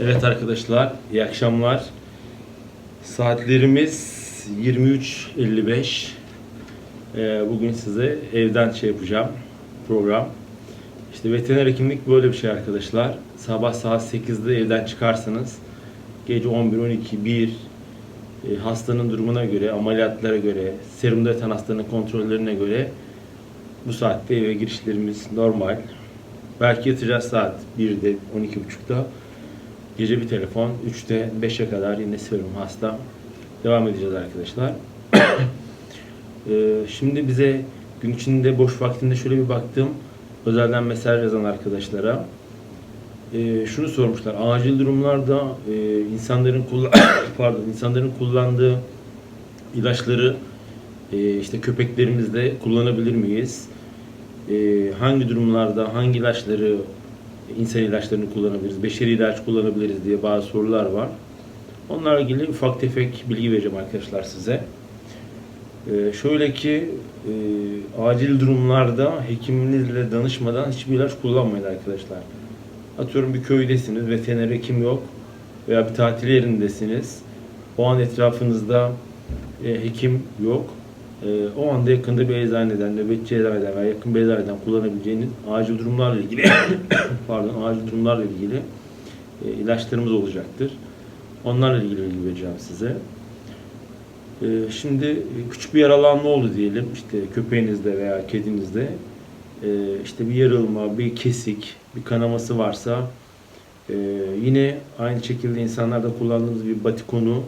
Evet arkadaşlar, iyi akşamlar. Saatlerimiz 23.55. Ee, bugün size evden şey yapacağım, program. İşte veteriner hekimlik böyle bir şey arkadaşlar. Sabah saat 8'de evden çıkarsınız. Gece 11, 12, 1 e, hastanın durumuna göre, ameliyatlara göre, serumda yatan hastanın kontrollerine göre bu saatte eve girişlerimiz normal. Belki yatacağız saat 1'de, 12.30'da. Gece bir telefon, 3'te 5'e kadar yine serum hasta. Devam edeceğiz arkadaşlar. Ee, şimdi bize gün içinde boş vaktinde şöyle bir baktım. Özelden mesaj yazan arkadaşlara. Ee, şunu sormuşlar. Acil durumlarda e, insanların pardon insanların kullandığı ilaçları e, işte köpeklerimizde kullanabilir miyiz? E, hangi durumlarda hangi ilaçları insan ilaçlarını kullanabiliriz, beşeri ilaç kullanabiliriz diye bazı sorular var. Onlarla ilgili ufak tefek bilgi vereceğim arkadaşlar size. Ee, şöyle ki e, acil durumlarda hekiminizle danışmadan hiçbir ilaç kullanmayın arkadaşlar. Atıyorum bir köydesiniz, veteriner hekim yok veya bir tatil yerindesiniz. O an etrafınızda e, hekim yok. E, o anda yakında bir eczaneden, nöbetçi eczaneden veya yakın bir eczaneden kullanabileceğiniz acil durumlarla ilgili pardon acil durumlarla ilgili e, ilaçlarımız olacaktır. Onlarla ilgili bilgi vereceğim size. E, şimdi küçük bir yaralanma oldu diyelim işte köpeğinizde veya kedinizde e, işte bir yarılma, bir kesik, bir kanaması varsa e, yine aynı şekilde insanlarda kullandığımız bir batikonu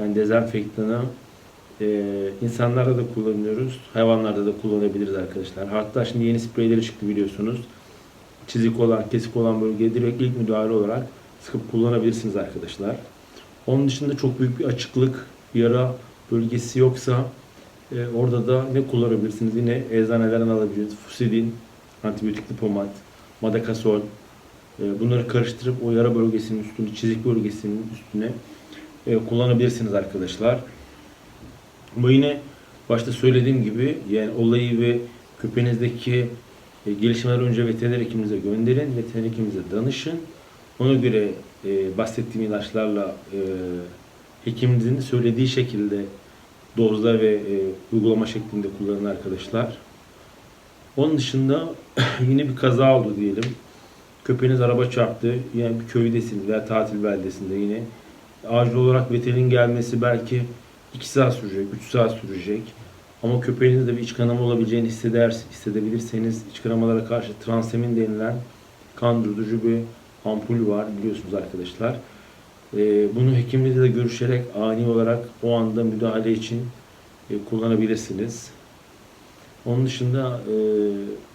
yani dezenfektanı e, insanlarda da kullanıyoruz, hayvanlarda da kullanabiliriz arkadaşlar. Hatta şimdi yeni spreyleri çıktı biliyorsunuz. Çizik olan, kesik olan bölgeye direkt ilk müdahale olarak sıkıp kullanabilirsiniz arkadaşlar. Onun dışında çok büyük bir açıklık, yara bölgesi yoksa e, orada da ne kullanabilirsiniz? Yine eczanelerden alabileceğiniz fusidin, antibiyotikli pomat, madakasol e, bunları karıştırıp o yara bölgesinin üstüne, çizik bölgesinin üstüne e, kullanabilirsiniz arkadaşlar. Ama yine başta söylediğim gibi yani olayı ve köpeğinizdeki e, gelişmeler önce veteriner hekiminize gönderin, veteriner hekiminize danışın. Ona göre e, bahsettiğim ilaçlarla e, hekiminizin söylediği şekilde dozda ve e, uygulama şeklinde kullanın arkadaşlar. Onun dışında yine bir kaza oldu diyelim. Köpeğiniz araba çarptı. Yani bir köydesiniz veya tatil beldesinde yine. Acil olarak veterinin gelmesi belki 2 saat sürecek, 3 saat sürecek. Ama köpeğinizde bir iç kanama olabileceğini hisseder, hissedebilirseniz iç kanamalara karşı transemin denilen kan durdurucu bir ampul var biliyorsunuz arkadaşlar. Ee, bunu hekiminizle de görüşerek ani olarak o anda müdahale için e, kullanabilirsiniz. Onun dışında e,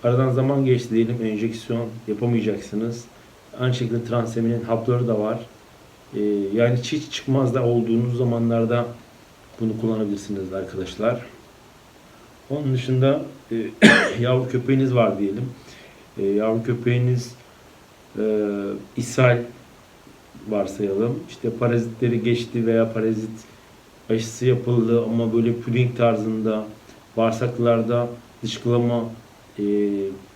aradan zaman geçti diyelim enjeksiyon yapamayacaksınız. Aynı şekilde transeminin hapları da var. E, yani hiç çıkmaz da olduğunuz zamanlarda bunu kullanabilirsiniz arkadaşlar. Onun dışında e, yavru köpeğiniz var diyelim. E, yavru köpeğiniz e, ishal varsayalım. İşte parazitleri geçti veya parazit aşısı yapıldı ama böyle puding tarzında bağırsaklarda dışkılama e,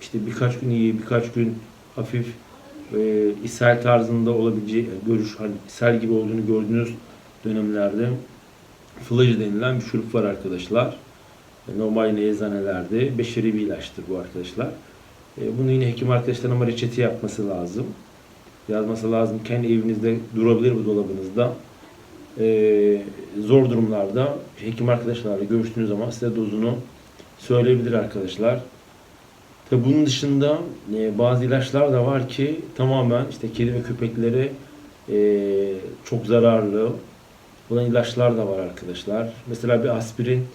işte birkaç gün iyi birkaç gün hafif e, ishal tarzında olabileceği görüş hani ishal gibi olduğunu gördüğünüz dönemlerde Flajı denilen bir şurup var arkadaşlar. E, Normal eczanelerde beşeri bir ilaçtır bu arkadaşlar. E, Bunu yine hekim arkadaşların ama reçete yapması lazım. Yazması lazım. Kendi evinizde durabilir bu dolabınızda. E, zor durumlarda hekim arkadaşlarla görüştüğünüz zaman size dozunu söyleyebilir arkadaşlar. Tabi bunun dışında bazı ilaçlar da var ki tamamen işte kedi ve köpeklere çok zararlı olan ilaçlar da var arkadaşlar. Mesela bir aspirin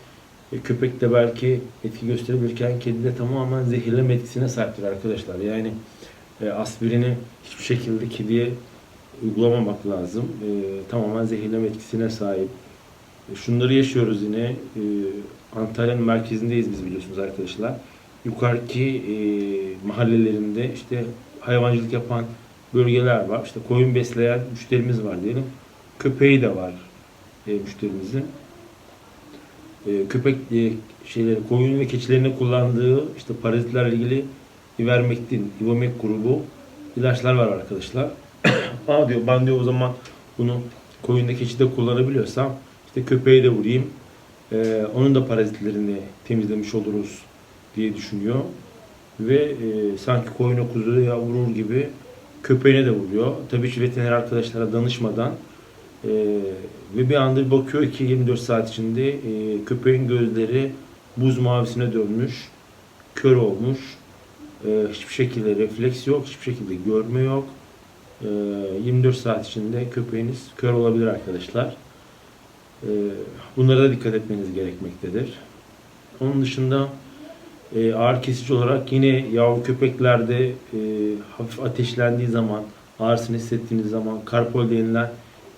e, köpekte belki etki gösterebilirken kedide tamamen zehirleme etkisine sahiptir arkadaşlar. Yani e, aspirini hiçbir şekilde kediye uygulamamak lazım. E, tamamen zehirleme etkisine sahip. Şunları yaşıyoruz yine. Antalya'nın merkezindeyiz biz biliyorsunuz arkadaşlar. Yukarıki mahallelerinde işte hayvancılık yapan bölgeler var. İşte koyun besleyen müşterimiz var diyelim. Köpeği de var e, müşterimizin. E, köpek e, şeyleri, koyun ve keçilerine kullandığı işte parazitlerle ilgili ivermektin, ivomek grubu ilaçlar var arkadaşlar. Aa diyor ben diyor o zaman bunu koyunda keçide kullanabiliyorsam işte köpeği de vurayım. Ee, onun da parazitlerini temizlemiş oluruz diye düşünüyor. Ve e, sanki koyuna kuzuya vurur gibi köpeğine de vuruyor. Tabii ki veteriner arkadaşlara danışmadan e, ve bir anda bir bakıyor ki 24 saat içinde e, köpeğin gözleri buz mavisine dönmüş, kör olmuş. E, hiçbir şekilde refleks yok, hiçbir şekilde görme yok. E, 24 saat içinde köpeğiniz kör olabilir arkadaşlar. E, bunlara da dikkat etmeniz gerekmektedir. Onun dışında e, ağır kesici olarak yine yavru köpeklerde e, hafif ateşlendiği zaman, ağrısını hissettiğiniz zaman karpol denilen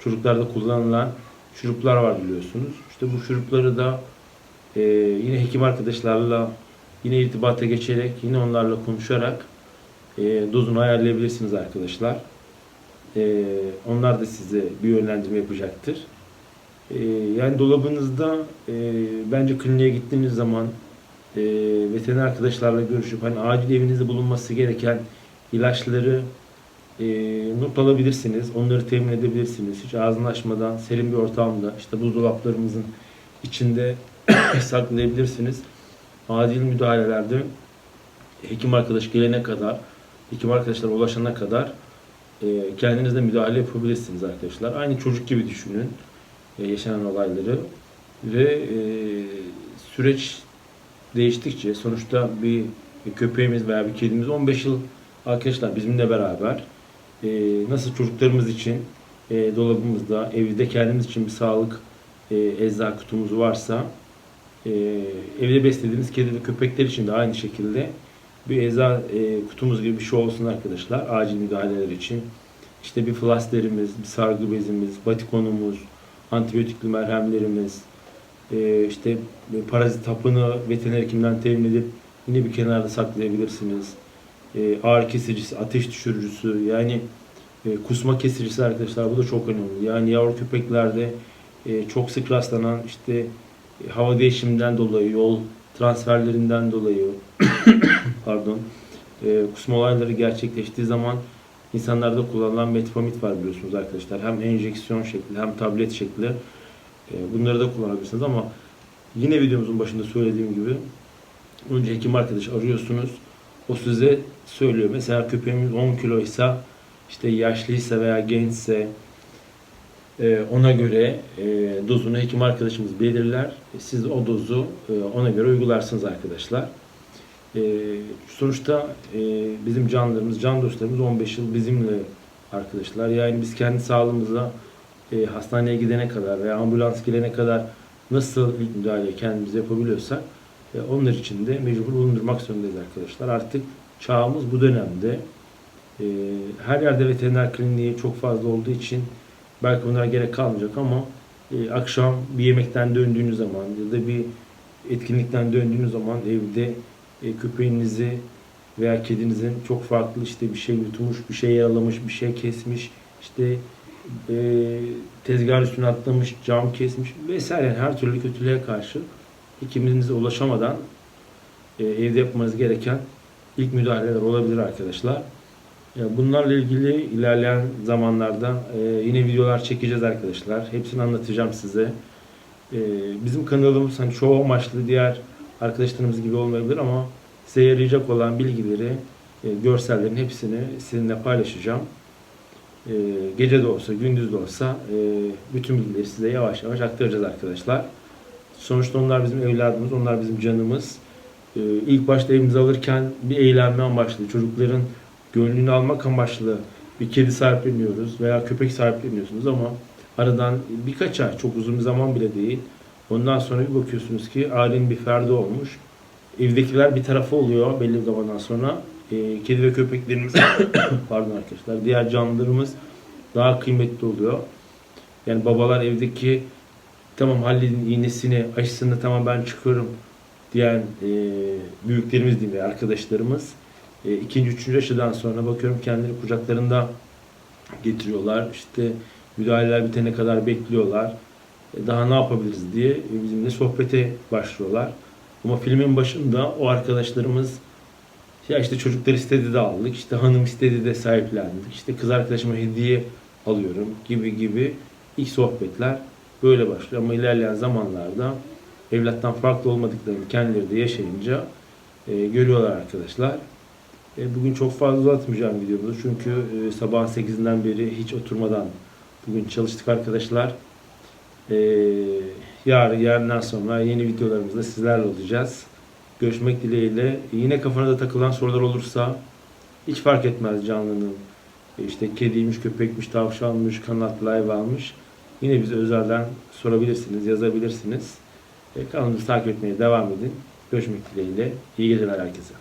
çocuklarda kullanılan şuruplar var biliyorsunuz. İşte bu şurupları da e, yine hekim arkadaşlarla yine irtibata geçerek yine onlarla konuşarak e, dozunu ayarlayabilirsiniz arkadaşlar. E, onlar da size bir yönlendirme yapacaktır. E, yani dolabınızda e, bence kliniğe gittiğiniz zaman e, veteriner arkadaşlarla görüşüp hani acil evinizde bulunması gereken ilaçları e, not alabilirsiniz. Onları temin edebilirsiniz. Hiç ağzını açmadan serin bir ortamda işte buzdolaplarımızın içinde saklayabilirsiniz. Acil müdahalelerde hekim arkadaş gelene kadar, hekim arkadaşlar ulaşana kadar e, kendiniz de müdahale yapabilirsiniz arkadaşlar. Aynı çocuk gibi düşünün e, yaşanan olayları ve e, süreç değiştikçe sonuçta bir köpeğimiz veya bir kedimiz 15 yıl arkadaşlar bizimle beraber e, nasıl çocuklarımız için e, dolabımızda evde kendimiz için bir sağlık e, ecza kutumuz varsa e, evde beslediğimiz kedi ve köpekler için de aynı şekilde bir ecza e, kutumuz gibi bir şey olsun arkadaşlar acil müdahaleler için. İşte bir flaslerimiz, bir sargı bezimiz, batikonumuz, antibiyotikli merhemlerimiz, e, işte parazit hapını veteriner hekimden temin edip yine bir kenarda saklayabilirsiniz. E, ağrı kesicisi, ateş düşürücüsü yani e, kusma kesicisi arkadaşlar bu da çok önemli. Yani yavru köpeklerde e, çok sık rastlanan işte e, hava değişiminden dolayı, yol transferlerinden dolayı pardon e, kusma olayları gerçekleştiği zaman insanlarda kullanılan metformit var biliyorsunuz arkadaşlar. Hem enjeksiyon şekli hem tablet şekli. E, bunları da kullanabilirsiniz ama yine videomuzun başında söylediğim gibi önce hekim arkadaş arıyorsunuz. O size söylüyor. Mesela köpeğimiz 10 kiloysa işte yaşlıysa veya gençse e, ona göre e, dozunu hekim arkadaşımız belirler. E, Siz o dozu ona göre uygularsınız arkadaşlar. Sonuçta bizim canlarımız, can dostlarımız 15 yıl bizimle arkadaşlar. Yani biz kendi sağlığımıza hastaneye gidene kadar veya ambulans gelene kadar nasıl ilk müdahaleyi kendimiz yapabiliyorsak onlar için de mecbur bulundurmak zorundayız arkadaşlar. Artık çağımız bu dönemde. E, her yerde veteriner kliniği çok fazla olduğu için belki bunlara gerek kalmayacak ama e, akşam bir yemekten döndüğünüz zaman ya da bir etkinlikten döndüğünüz zaman evde e, köpeğinizi veya kedinizin çok farklı işte bir şey yutmuş, bir şey yaralamış, bir şey kesmiş, işte e, tezgah üstüne atlamış, cam kesmiş vesaire Yani her türlü kötülüğe karşı hekiminize ulaşamadan e, evde yapmanız gereken ilk müdahaleler olabilir arkadaşlar. Ya bunlarla ilgili ilerleyen zamanlarda e, yine videolar çekeceğiz arkadaşlar. Hepsini anlatacağım size. E, bizim kanalımız hani çoğu amaçlı diğer arkadaşlarımız gibi olmayabilir ama size yarayacak olan bilgileri, e, görsellerin hepsini sizinle paylaşacağım. E, gece de olsa, gündüz de olsa e, bütün bilgileri size yavaş yavaş aktaracağız arkadaşlar. Sonuçta onlar bizim evladımız, onlar bizim canımız. E, ilk başta evimize alırken bir eğlenme amaçlı, çocukların gönlünü almak amaçlı bir kedi sahipleniyoruz veya köpek sahipleniyorsunuz ama aradan birkaç ay, çok uzun bir zaman bile değil. Ondan sonra bir bakıyorsunuz ki ailenin bir ferdi olmuş. Evdekiler bir tarafı oluyor belli bir zamandan sonra. E, kedi ve köpeklerimiz, pardon arkadaşlar, diğer canlılarımız daha kıymetli oluyor. Yani babalar evdeki tamam halledin iğnesini, aşısını tamam ben çıkıyorum diyen e, büyüklerimiz diyeyim veya arkadaşlarımız e, ikinci, üçüncü aşıdan sonra bakıyorum kendileri kucaklarında getiriyorlar. İşte müdahaleler bitene kadar bekliyorlar. E, daha ne yapabiliriz diye bizimle sohbete başlıyorlar. Ama filmin başında o arkadaşlarımız Ya işte çocuklar istedi de aldık, işte hanım istedi de sahiplendik, işte kız arkadaşıma hediye alıyorum gibi gibi ilk sohbetler böyle başlıyor. Ama ilerleyen zamanlarda evlattan farklı olmadıklarını kendileri de yaşayınca e, görüyorlar arkadaşlar. E, bugün çok fazla uzatmayacağım videomuzu çünkü e, sabahın 8'inden beri hiç oturmadan bugün çalıştık arkadaşlar. E, yarın, yarından sonra yeni videolarımızda sizlerle olacağız. Görüşmek dileğiyle. Yine kafanıza takılan sorular olursa hiç fark etmez canlının. E, işte kediymiş, köpekmiş, tavşanmış, kanatlı hayvanmış. Yine bize özelden sorabilirsiniz, yazabilirsiniz. Kanalımızı takip etmeye devam edin. Görüşmek dileğiyle. İyi geceler herkese.